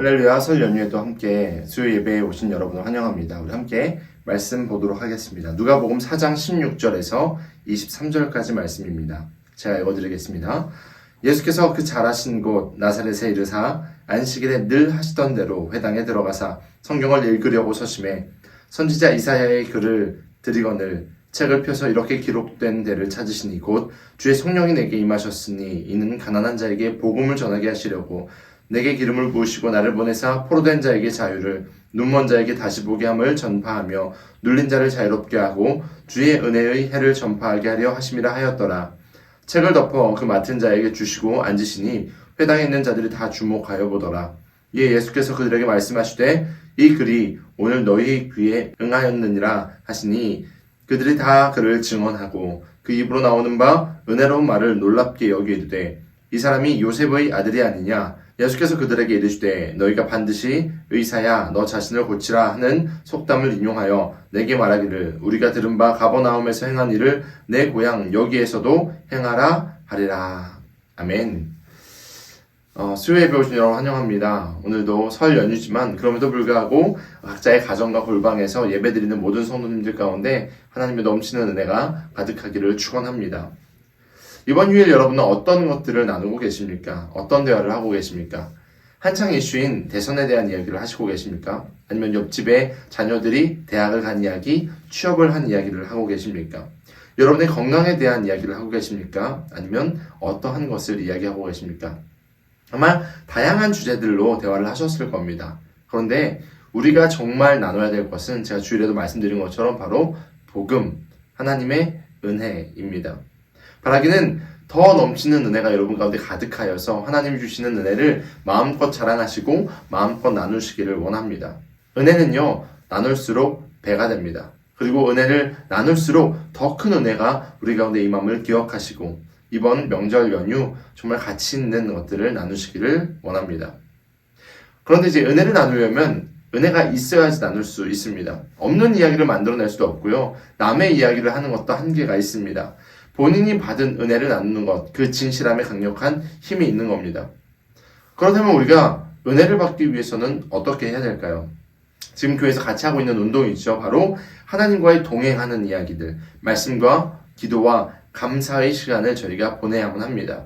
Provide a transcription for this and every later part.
할렐루야 설 연휴에도 함께 수요 예배에 오신 여러분을 환영합니다. 우리 함께 말씀 보도록 하겠습니다. 누가복음 4장 16절에서 23절까지 말씀입니다. 제가 읽어드리겠습니다. 예수께서 그 잘하신 곳 나사렛에 이르사 안식일에 늘 하시던 대로 회당에 들어가사 성경을 읽으려고 서심해 선지자 이사야의 글을 드리거늘 책을 펴서 이렇게 기록된 데를 찾으시니 곧 주의 성령이 내게 임하셨으니 이는 가난한 자에게 복음을 전하게 하시려고 내게 기름을 부으시고 나를 보내사 포로된 자에게 자유를 눈먼 자에게 다시 보게 함을 전파하며 눌린 자를 자유롭게 하고 주의 은혜의 해를 전파하게 하려 하심이라 하였더라. 책을 덮어 그 맡은 자에게 주시고 앉으시니 회당에 있는 자들이 다 주목하여 보더라. 이에 예수께서 그들에게 말씀하시되 이 글이 오늘 너희 귀에 응하였느니라 하시니 그들이 다 그를 증언하고 그 입으로 나오는 바 은혜로운 말을 놀랍게 여기되 이 사람이 요셉의 아들이 아니냐 예수께서 그들에게 이르시되 너희가 반드시 의사야 너 자신을 고치라 하는 속담을 인용하여 내게 말하기를 우리가 들은 바 가버나움에서 행한 일을 내 고향 여기에서도 행하라 하리라 아멘. 어, 수요예배 오신 여러분 환영합니다. 오늘도 설 연휴지만 그럼에도 불구하고 각자의 가정과 골방에서 예배드리는 모든 성도님들 가운데 하나님의 넘치는 은혜가 가득하기를 축원합니다. 이번 휴일 여러분은 어떤 것들을 나누고 계십니까? 어떤 대화를 하고 계십니까? 한창 이슈인 대선에 대한 이야기를 하시고 계십니까? 아니면 옆집에 자녀들이 대학을 간 이야기, 취업을 한 이야기를 하고 계십니까? 여러분의 건강에 대한 이야기를 하고 계십니까? 아니면 어떠한 것을 이야기하고 계십니까? 아마 다양한 주제들로 대화를 하셨을 겁니다. 그런데 우리가 정말 나눠야 될 것은 제가 주일에도 말씀드린 것처럼 바로 복음, 하나님의 은혜입니다. 바라기는 더 넘치는 은혜가 여러분 가운데 가득하여서 하나님이 주시는 은혜를 마음껏 자랑하시고 마음껏 나누시기를 원합니다. 은혜는요, 나눌수록 배가 됩니다. 그리고 은혜를 나눌수록 더 큰 은혜가 우리 가운데 임함을 기억하시고 이번 명절 연휴 정말 가치 있는 것들을 나누시기를 원합니다. 그런데 이제 은혜를 나누려면 은혜가 있어야지 나눌 수 있습니다. 없는 이야기를 만들어낼 수도 없고요. 남의 이야기를 하는 것도 한계가 있습니다. 본인이 받은 은혜를 나누는 것, 그 진실함에 강력한 힘이 있는 겁니다. 그렇다면 우리가 은혜를 받기 위해서는 어떻게 해야 될까요? 지금 교회에서 같이 하고 있는 운동이 있죠. 바로 하나님과의 동행하는 이야기들, 말씀과 기도와 감사의 시간을 저희가 보내야만 합니다.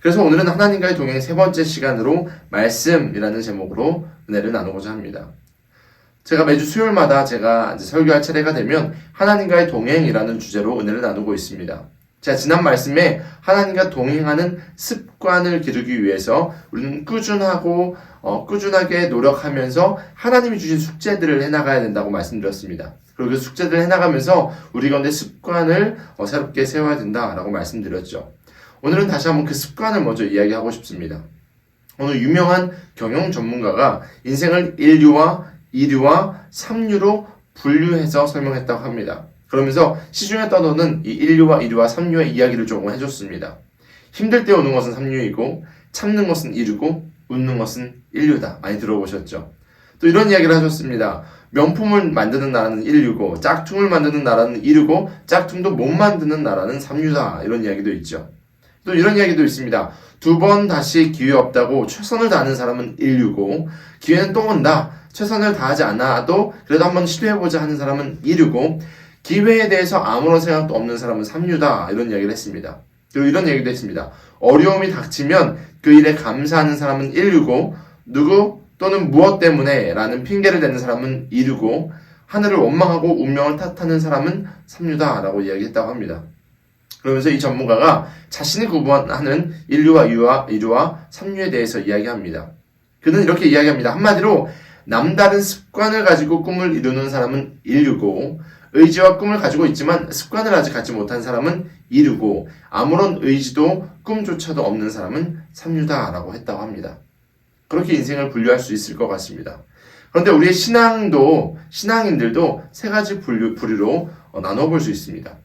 그래서 오늘은 하나님과의 동행 세 번째 시간으로 말씀이라는 제목으로 은혜를 나누고자 합니다. 제가 매주 수요일마다 제가 설교할 차례가 되면 하나님과의 동행이라는 주제로 은혜를 나누고 있습니다. 제가 지난 말씀에 하나님과 동행하는 습관을 기르기 위해서 우리는 꾸준하고 어, 꾸준하게 노력하면서 하나님이 주신 숙제들을 해나가야 된다고 말씀드렸습니다. 그리고 그 숙제들을 해나가면서 우리 가운데 습관을 어, 새롭게 세워야 된다라고 말씀드렸죠. 오늘은 다시 한번 그 습관을 먼저 이야기하고 싶습니다. 오늘 유명한 경영 전문가가 인생을 인류와 이류와 삼류로 분류해서 설명했다고 합니다. 그러면서 시중에 떠도는 이 인류와 이류와 삼류의 이야기를 조금 해줬습니다. 힘들 때 오는 것은 삼류이고 참는 것은 이류고 웃는 것은 인류다. 많이 들어보셨죠? 또 이런 이야기를 하셨습니다. 명품을 만드는 나라는 인류고 짝퉁을 만드는 나라는 이류고 짝퉁도 못 만드는 나라는 삼류다. 이런 이야기도 있죠. 또 이런 이야기도 있습니다. 두 번 다시 기회 없다고 최선을 다하는 사람은 인류고 기회는 또 온다. 최선을 다하지 않아도 그래도 한번 시도해보자 하는 사람은 이류고 기회에 대해서 아무런 생각도 없는 사람은 삼류다. 이런 이야기를 했습니다. 그리고 이런 얘기도 했습니다. 어려움이 닥치면 그 일에 감사하는 사람은 인류고 누구 또는 무엇 때문에 라는 핑계를 대는 사람은 이류고 하늘을 원망하고 운명을 탓하는 사람은 삼류다. 라고 이야기했다고 합니다. 그러면서 이 전문가가 자신이 구분하는 인류와 이류와, 이류와 삼류에 대해서 이야기합니다. 그는 이렇게 이야기합니다. 한마디로 남다른 습관을 가지고 꿈을 이루는 사람은 인류고 의지와 꿈을 가지고 있지만 습관을 아직 갖지 못한 사람은 이류고 아무런 의지도 꿈조차도 없는 사람은 삼류다라고 했다고 합니다. 그렇게 인생을 분류할 수 있을 것 같습니다. 그런데 우리의 신앙도 신앙인들도 세 가지 분류, 부류로 어, 나눠 볼 수 있습니다.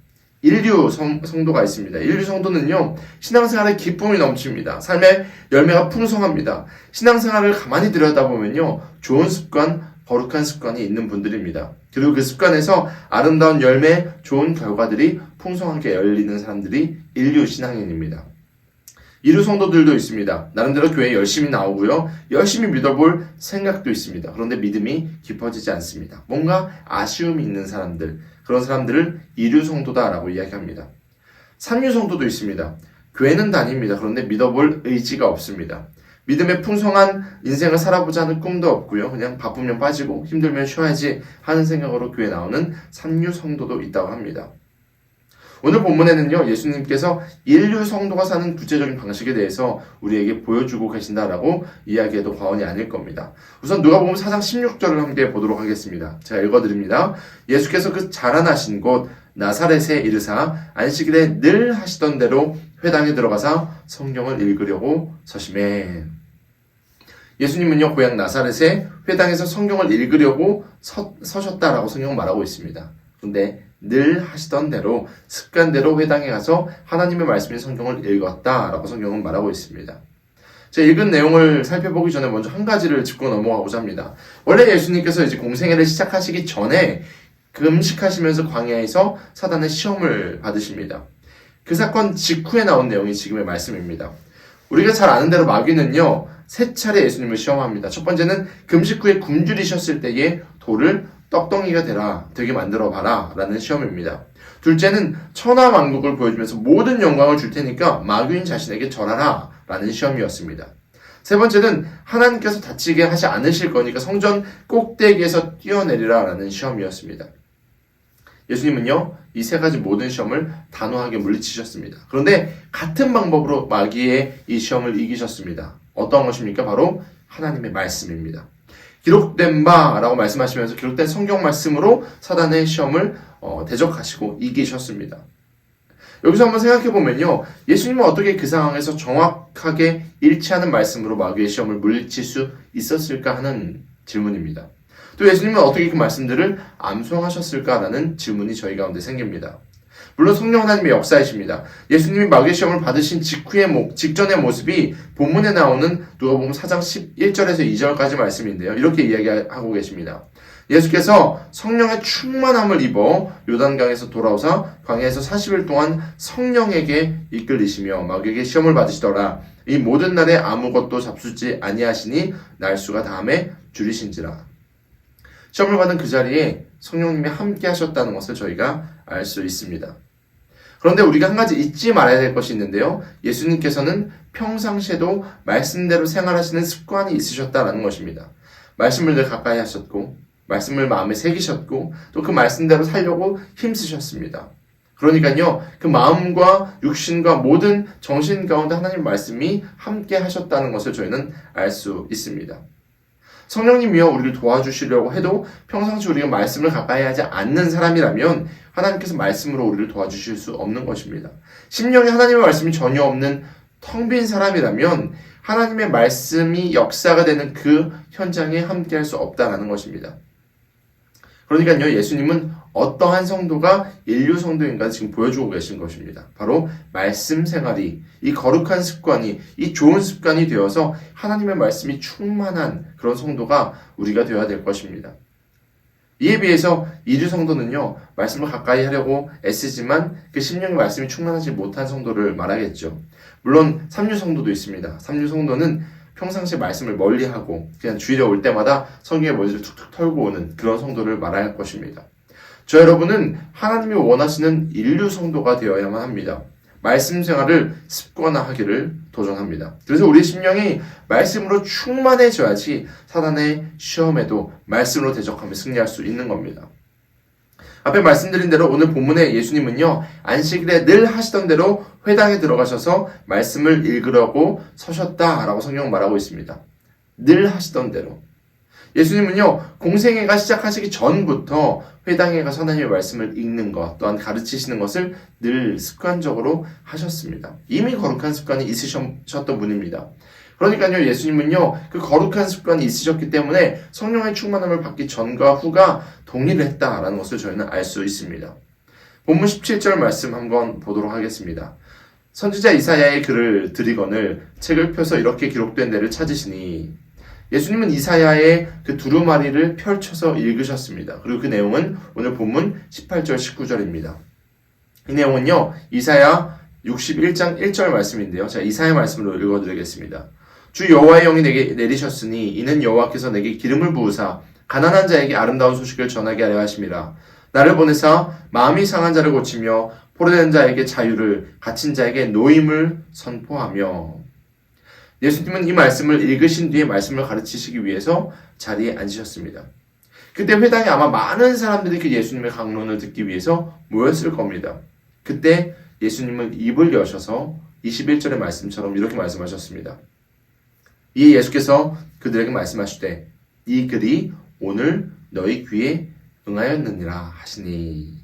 인류 성, 성도가 있습니다. 인류 성도는요, 신앙생활에 기쁨이 넘칩니다. 삶의 열매가 풍성합니다. 신앙생활을 가만히 들여다보면요, 좋은 습관, 거룩한 습관이 있는 분들입니다. 그리고 그 습관에서 아름다운 열매, 좋은 결과들이 풍성하게 열리는 사람들이 인류 신앙인입니다. 이루 성도들도 있습니다. 나름대로 교회 열심히 나오고요. 열심히 믿어볼 생각도 있습니다. 그런데 믿음이 깊어지지 않습니다. 뭔가 아쉬움이 있는 사람들, 그런 사람들을 이류 성도다라고 이야기합니다. 삼류 성도도 있습니다. 교회는 다닙니다. 그런데 믿어볼 의지가 없습니다. 믿음의 풍성한 인생을 살아보자는 꿈도 없고요. 그냥 바쁘면 빠지고 힘들면 쉬어야지 하는 생각으로 교회 나오는 삼류 성도도 있다고 합니다. 오늘 본문에는요, 예수님께서 인류 성도가 사는 구체적인 방식에 대해서 우리에게 보여주고 계신다라고 이야기해도 과언이 아닐 겁니다. 우선 누가 보면 4장 16절을 함께 보도록 하겠습니다. 제가 읽어드립니다. 예수께서 그 자라나신 곳 나사렛에 이르사 안식일에 늘 하시던 대로 회당에 들어가서 성경을 읽으려고 서심해. 예수님은요, 고향 나사렛에 회당에서 성경을 읽으려고 서, 서셨다라고 성경은 말하고 있습니다. 그런데 늘 하시던 대로 습관대로 회당에 가서 하나님의 말씀인 성경을 읽었다라고 성경은 말하고 있습니다. 제가 읽은 내용을 살펴보기 전에 먼저 한 가지를 짚고 넘어가고자 합니다. 원래 예수님께서 이제 공생애를 시작하시기 전에 금식하시면서 광야에서 사단의 시험을 받으십니다. 그 사건 직후에 나온 내용이 지금의 말씀입니다. 우리가 잘 아는 대로 마귀는요, 세 차례 예수님을 시험합니다. 첫 번째는 금식 후에 굶주리셨을 때에 돌을 떡덩이가 되라, 되게 만들어 봐라, 라는 시험입니다. 둘째는 천하만국을 보여주면서 모든 영광을 줄 테니까 마귀인 자신에게 절하라, 라는 시험이었습니다. 세 번째는 하나님께서 다치게 하지 않으실 거니까 성전 꼭대기에서 뛰어내리라, 라는 시험이었습니다. 예수님은요, 이 세 가지 모든 시험을 단호하게 물리치셨습니다. 그런데 같은 방법으로 마귀의 이 시험을 이기셨습니다. 어떤 것입니까? 바로 하나님의 말씀입니다. 기록된 바라고 말씀하시면서 기록된 성경 말씀으로 사단의 시험을 어, 대적하시고 이기셨습니다. 여기서 한번 생각해 보면요. 예수님은 어떻게 그 상황에서 정확하게 일치하는 말씀으로 마귀의 시험을 물리칠 수 있었을까 하는 질문입니다. 또 예수님은 어떻게 그 말씀들을 암송하셨을까라는 질문이 저희 가운데 생깁니다. 물론 성령 하나님의 역사이십니다. 예수님이 마귀의 시험을 받으신 직후의 모, 직전의 모습이 본문에 나오는 누가복음 4장 11절에서 2절까지 말씀인데요. 이렇게 이야기하고 계십니다. 예수께서 성령의 충만함을 입어 요단강에서 돌아오사 광야에서 40일 동안 성령에게 이끌리시며 마귀에게 시험을 받으시더라. 이 모든 날에 아무것도 잡수지 아니하시니 날수가 다음에 줄이신지라. 시험을 받은 그 자리에 성령님이 함께 하셨다는 것을 저희가 알 수 있습니다. 그런데 우리가 한 가지 잊지 말아야 될 것이 있는데요. 예수님께서는 평상시에도 말씀대로 생활하시는 습관이 있으셨다는 것입니다. 말씀을 늘 가까이 하셨고, 말씀을 마음에 새기셨고, 또 그 말씀대로 살려고 힘쓰셨습니다. 그러니까요, 그 마음과 육신과 모든 정신 가운데 하나님 말씀이 함께 하셨다는 것을 저희는 알 수 있습니다. 성령님이여 우리를 도와주시려고 해도 평상시 우리가 말씀을 가까이 하지 않는 사람이라면 하나님께서 말씀으로 우리를 도와주실 수 없는 것입니다. 심령에 하나님의 말씀이 전혀 없는 텅 빈 사람이라면 하나님의 말씀이 역사가 되는 그 현장에 함께 할 수 없다라는 것입니다. 그러니까요, 예수님은 어떠한 성도가 인류 성도인가 지금 보여주고 계신 것입니다. 바로 말씀 생활이, 이 거룩한 습관이, 이 좋은 습관이 되어서 하나님의 말씀이 충만한 그런 성도가 우리가 되어야 될 것입니다. 이에 비해서 이류 성도는요, 말씀을 가까이 하려고 애쓰지만 그 심령의 말씀이 충만하지 못한 성도를 말하겠죠. 물론 삼류 성도도 있습니다. 삼류 성도는 평상시 말씀을 멀리하고 그냥 주일에 올 때마다 성경의 머리를 툭툭 털고 오는 그런 성도를 말할 것입니다. 저 여러분은 하나님이 원하시는 인류 성도가 되어야만 합니다. 말씀 생활을 습관화하기를 도전합니다. 그래서 우리 심령이 말씀으로 충만해져야지 사단의 시험에도 말씀으로 대적하며 승리할 수 있는 겁니다. 앞에 말씀드린 대로 오늘 본문에 예수님은요, 안식일에 늘 하시던 대로 회당에 들어가셔서 말씀을 읽으려고 서셨다라고 성경 말하고 있습니다. 늘 하시던 대로. 예수님은요, 공생애가 시작하시기 전부터 회당에 가서 하나님의 말씀을 읽는 것, 또한 가르치시는 것을 늘 습관적으로 하셨습니다. 이미 거룩한 습관이 있으셨던 분입니다. 그러니까요, 예수님은요, 그 거룩한 습관이 있으셨기 때문에 성령의 충만함을 받기 전과 후가 동일했다라는 것을 저희는 알 수 있습니다. 본문 17절 말씀 한번 보도록 하겠습니다. 선지자 이사야의 글을 드리거늘 책을 펴서 이렇게 기록된 데를 찾으시니 예수님은 이사야의 그 두루마리를 펼쳐서 읽으셨습니다. 그리고 그 내용은 오늘 본문 18절 19절입니다. 이 내용은요. 이사야 61장 1절 말씀인데요. 자, 이사의 말씀으로 읽어 드리겠습니다. 주 여호와의 영이 내게 내리셨으니 이는 여호와께서 내게 기름을 부으사 가난한 자에게 아름다운 소식을 전하게 하려 하심이라. 나를 보내사 마음이 상한 자를 고치며 포로된 자에게 자유를 갇힌 자에게 노임을 선포하며 예수님은 이 말씀을 읽으신 뒤에 말씀을 가르치시기 위해서 자리에 앉으셨습니다. 그때 회당에 아마 많은 사람들이 그 예수님의 강론을 듣기 위해서 모였을 겁니다. 그때 예수님은 입을 여셔서 21절의 말씀처럼 이렇게 말씀하셨습니다. 이 예수께서 그들에게 말씀하시되 이 글이 오늘 너희 귀에 응하였느니라 하시니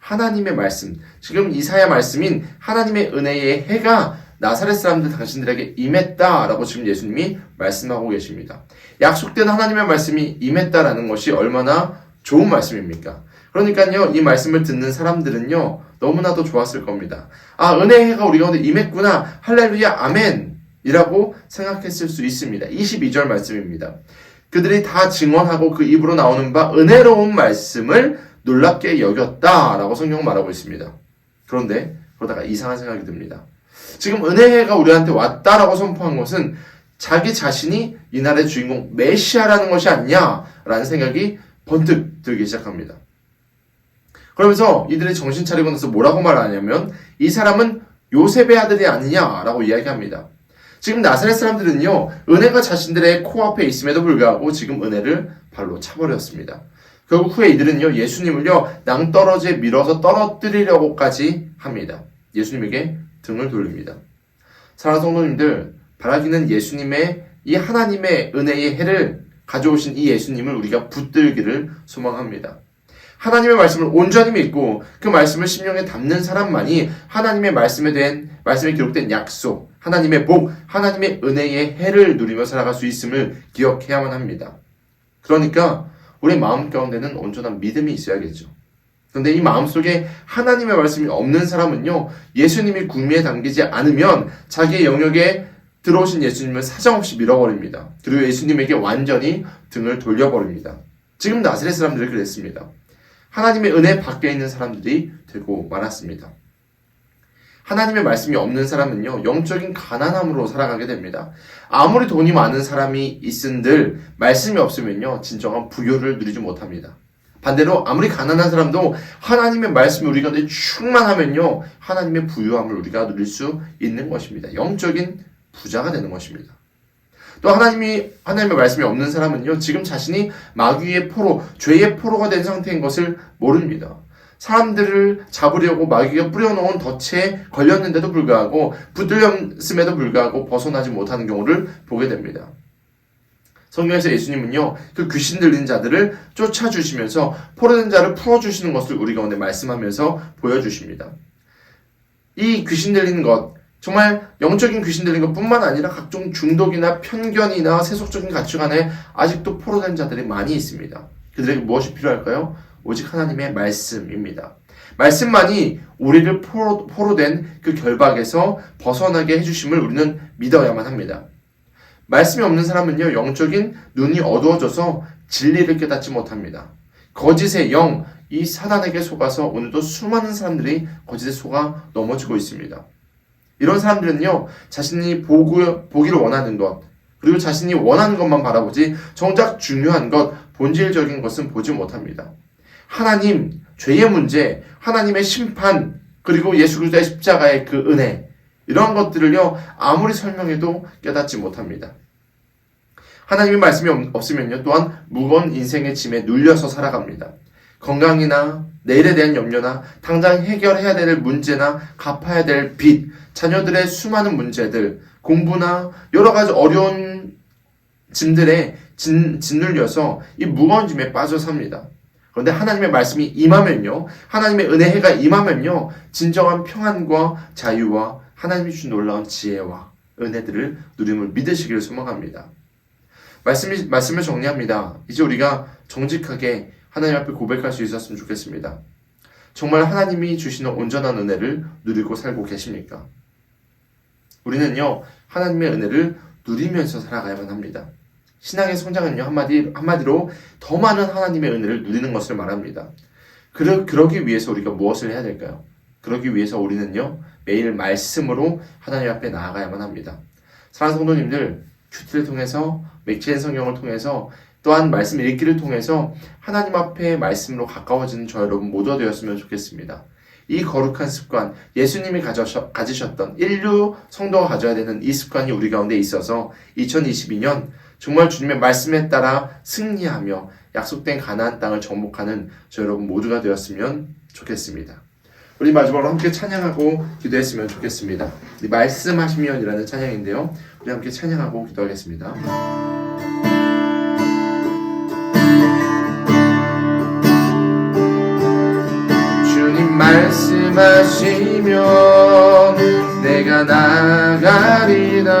하나님의 말씀 지금 이사야 말씀인 하나님의 은혜의 해가 나사렛 사람들 당신들에게 임했다라고 지금 예수님이 말씀하고 계십니다. 약속된 하나님의 말씀이 임했다라는 것이 얼마나 좋은 말씀입니까? 그러니까요, 이 말씀을 듣는 사람들은요, 너무나도 좋았을 겁니다. 아, 은혜의 해가 우리 가운데 임했구나. 할렐루야, 아멘. 이라고 생각했을 수 있습니다. 22절 말씀입니다. 그들이 다 증언하고 그 입으로 나오는 바 은혜로운 말씀을 놀랍게 여겼다라고 성경은 말하고 있습니다. 그런데 그러다가 이상한 생각이 듭니다. 지금 은혜가 우리한테 왔다라고 선포한 것은 자기 자신이 이날의 주인공 메시아라는 것이 아니냐라는 생각이 번뜩 들기 시작합니다. 그러면서 이들이 정신 차리고 나서 뭐라고 말하냐면 이 사람은 요셉의 아들이 아니냐라고 이야기합니다. 지금 나사렛 사람들은요 은혜가 자신들의 코앞에 있음에도 불구하고 지금 은혜를 발로 차버렸습니다. 결국 후에 이들은요 예수님을요 낭떠러지에 밀어서 떨어뜨리려고까지 합니다. 예수님에게 등을 돌립니다. 사랑하는 성도님들, 바라기는 예수님의 이 하나님의 은혜의 해를 가져오신 이 예수님을 우리가 붙들기를 소망합니다. 하나님의 말씀을 온전히 믿고 그 말씀을 심령에 담는 사람만이 하나님의 말씀에 대한 말씀에 기록된 약속, 하나님의 복, 하나님의 은혜의 해를 누리며 살아갈 수 있음을 기억해야만 합니다. 그러니까 우리 마음 가운데는 온전한 믿음이 있어야겠죠. 그런데 이 마음속에 하나님의 말씀이 없는 사람은요, 예수님이 구미에 담기지 않으면 자기의 영역에 들어오신 예수님을 사정없이 밀어버립니다. 그리고 예수님에게 완전히 등을 돌려버립니다. 지금 나사렛 사람들이 그랬습니다. 하나님의 은혜 밖에 있는 사람들이 되고 말았습니다. 하나님의 말씀이 없는 사람은요, 영적인 가난함으로 살아가게 됩니다. 아무리 돈이 많은 사람이 있은들, 말씀이 없으면요, 진정한 부유를 누리지 못합니다. 반대로 아무리 가난한 사람도 하나님의 말씀이 우리 가운데 충만하면요 하나님의 부유함을 우리가 누릴 수 있는 것입니다. 영적인 부자가 되는 것입니다. 또 하나님이 하나님의 말씀이 없는 사람은요 지금 자신이 마귀의 포로 죄의 포로가 된 상태인 것을 모릅니다. 사람들을 잡으려고 마귀가 뿌려놓은 덫에 걸렸는데도 불구하고 붙들렸음에도 불구하고 벗어나지 못하는 경우를 보게 됩니다. 성경에서 예수님은요, 그 귀신 들린 자들을 쫓아주시면서 포로된 자를 풀어주시는 것을 우리 가운데 말씀하면서 보여주십니다. 이 귀신 들리는 것, 정말 영적인 귀신 들린 것 뿐만 아니라 각종 중독이나 편견이나 세속적인 가치관에 아직도 포로된 자들이 많이 있습니다. 그들에게 무엇이 필요할까요? 오직 하나님의 말씀입니다. 말씀만이 우리를 포로, 포로된 그 결박에서 벗어나게 해주심을 우리는 믿어야만 합니다. 말씀이 없는 사람은요, 영적인 눈이 어두워져서 진리를 깨닫지 못합니다. 거짓의 영, 이 사단에게 속아서 오늘도 수많은 사람들이 거짓에 속아 넘어지고 있습니다. 이런 사람들은요, 자신이 보고, 보기를 원하는 것, 그리고 자신이 원하는 것만 바라보지, 정작 중요한 것, 본질적인 것은 보지 못합니다. 하나님, 죄의 문제, 하나님의 심판, 그리고 예수 그리스도의 십자가의 그 은혜, 이러한 것들을요, 아무리 설명해도 깨닫지 못합니다. 하나님의 말씀이 없으면요, 또한 무거운 인생의 짐에 눌려서 살아갑니다. 건강이나 내일에 대한 염려나 당장 해결해야 될 문제나 갚아야 될 빚, 자녀들의 수많은 문제들, 공부나 여러 가지 어려운 짐들에 진, 짓눌려서 이 무거운 짐에 빠져 삽니다. 그런데 하나님의 말씀이 임하면요, 하나님의 은혜가 임하면요, 진정한 평안과 자유와 하나님이 주신 놀라운 지혜와 은혜들을 누림을 믿으시기를 소망합니다. 말씀이, 말씀을 정리합니다. 이제 우리가 정직하게 하나님 앞에 고백할 수 있었으면 좋겠습니다. 정말 하나님이 주시는 온전한 은혜를 누리고 살고 계십니까? 우리는요, 하나님의 은혜를 누리면서 살아가야만 합니다. 신앙의 성장은요, 한마디, 한마디로 더 많은 하나님의 은혜를 누리는 것을 말합니다. 그러, 그러기 위해서 우리가 무엇을 해야 될까요? 그러기 위해서 우리는요, 매일 말씀으로 하나님 앞에 나아가야만 합니다. 사랑하는 성도님들, 큐티를 통해서, 맥체인 성경을 통해서, 또한 말씀 읽기를 통해서 하나님 앞에 말씀으로 가까워지는 저 여러분 모두가 되었으면 좋겠습니다. 이 거룩한 습관, 예수님이 가지셨던 인류 성도가 가져야 되는 이 습관이 우리 가운데 있어서 2022년 정말 주님의 말씀에 따라 승리하며 약속된 가나안 땅을 정복하는 저 여러분 모두가 되었으면 좋겠습니다. 우리 마지막으로 함께 찬양하고 기도했으면 좋겠습니다. 이 말씀하시면이라는 찬양인데요. 우리 함께 찬양하고 기도하겠습니다. 주님 말씀하시면 내가 나가리라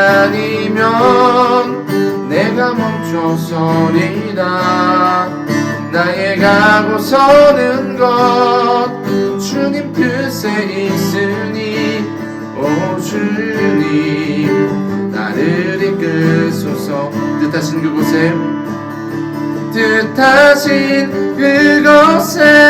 아니면 내가 멈춰서리라 나의 가고 서는 것 주님 뜻에 있으니 오 주님 나를 이끄소서. 뜻하신 그곳에 뜻하신 그곳에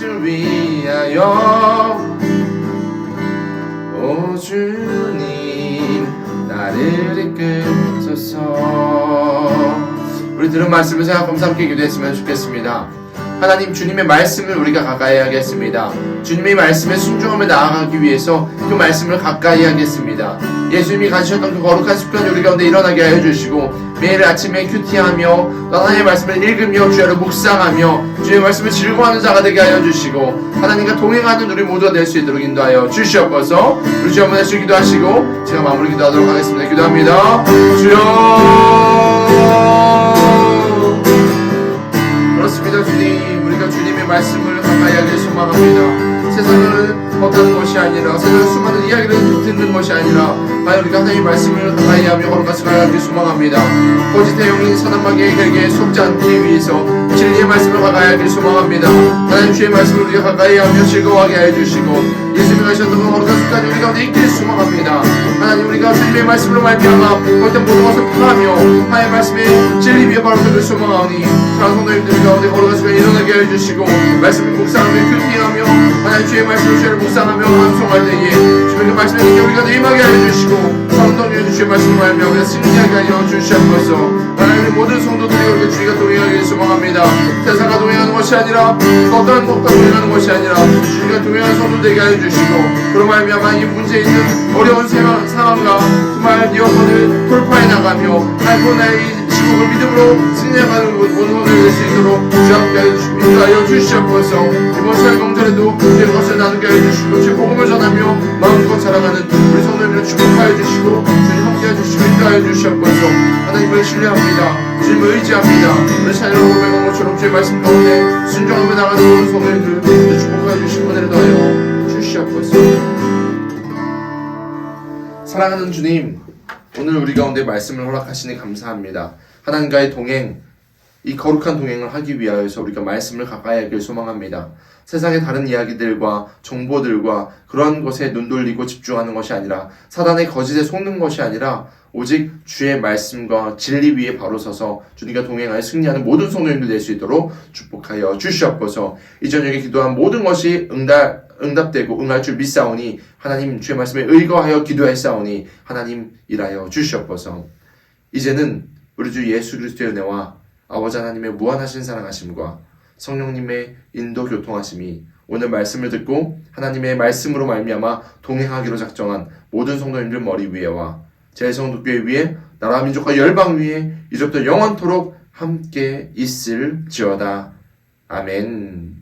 뜻을 위하여? 오 주님 나를 이끄소서. 우리 들은 말씀을 생각하면서 함께 기도했으면 좋겠습니다 하나님 주님의 말씀을 우리가 가까이 하겠습니다. 주님의 말씀에 순종하며 나아가기 위해서 그 말씀을 가까이 하겠습니다. 예수님이 가지셨던 그 거룩한 습관이 우리 가운데 일어나게 하여 주시고 매일 아침에 큐티하며 또 하나님의 말씀을 읽으며 주야를 묵상하며 주의 말씀을 즐거워하는 자가 되게 하여 주시고 하나님과 동행하는 우리 모두가 될 수 있도록 인도하여 주시옵소서. 우리 주 한번 다시 기도하시고 제가 마무리 기도하도록 하겠습니다. 기도합니다. 주여 그렇습니다. 주님 우리가 주님의 말씀을 가까이 하길 소망합니다. 세상을 헛하는 것이 아니라 세상의 수많은 이야기를 듣는 것이 아니라 과연 우리가 하나님의 말씀을 가까이 하며 거룩한 생활을 하길 소망합니다. 거짓의 영인 사단마귀에게 속지 않기 위해서 진리의 말씀을 가까이 하길 소망합니다. 하나님 주의 말씀을 우리가 가까이 하며 즐거워하게 해주시고 예수님이 하셨던 그 거룩한 습관이 우리 가운데 소망합니다. 하나님 우리 가 주님의 말씀으로 말미암아 어떤 모든 것을 파하며 하나님의 말씀에 진리 위에 바로 서길 소망하오니 사랑 성도님들 가운데 거룩 해주시고 해주시고 주의 말씀을 말미암아 우리가 승리하게 하여 주시옵소서. 하나님 모든 성도들이 우리가 주의가 동행하기를 소망합니다. 세상과 동행하는 것이 아니라 어떠한 것과 동행하는 것이 아니라 주님과 동행하는 성도 되게 하여 주시고 그로 말미암아 이 문제 있는 어려운 상황, 상황과 정말 영혼을 돌파해 나가며 알코나의 지국을 믿음으로 승리하는 모든 손을 낼수 있도록 주 함께 하여 주시고 인도하여 주시옵소서. 이번 설 명절에도 주의 것을 나누게 하여 주시고 주의 복음을 전하며 자라가는 우리 성도님을 축복하여 주시고 주님 함께 하여 주시고 인도하여 주시옵소서. 하나님을 신뢰합니다. 주님을 의지합니다. 우리 자녀를 고백한 것처럼 주의 말씀 가운데 순종하며 나가는 모든 성도님들 축복하여 주시고 은혜를 더하여 주시옵소서. 사랑하는 주님 오늘 우리 가운데 말씀을 허락하시니 감사합니다. 하나님과의 동행, 이 거룩한 동행을 하기 위하여서 우리가 말씀을 가까이 하길 소망합니다. 세상의 다른 이야기들과 정보들과 그런 것에 눈 돌리고 집중하는 것이 아니라 사단의 거짓에 속는 것이 아니라 오직 주의 말씀과 진리 위에 바로 서서 주님과 동행하여 승리하는 모든 성도님들 될 수 있도록 축복하여 주시옵소서. 이 저녁에 기도한 모든 것이 응답 응답되고 응할 줄 믿사오니 하나님 주의 말씀에 의거하여 기도했사오니 하나님 일하여 주시옵소서. 이제는 우리 주 예수 그리스도의 은혜와 아버지 하나님의 무한하신 사랑하심과 성령님의 인도 교통하심이 오늘 말씀을 듣고 하나님의 말씀으로 말미암아 동행하기로 작정한 모든 성도님들 머리 위에와 제성도교회 위에 나라 민족과 열방 위에 이제부터 영원토록 함께 있을지어다. 아멘.